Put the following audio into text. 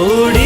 উড়ি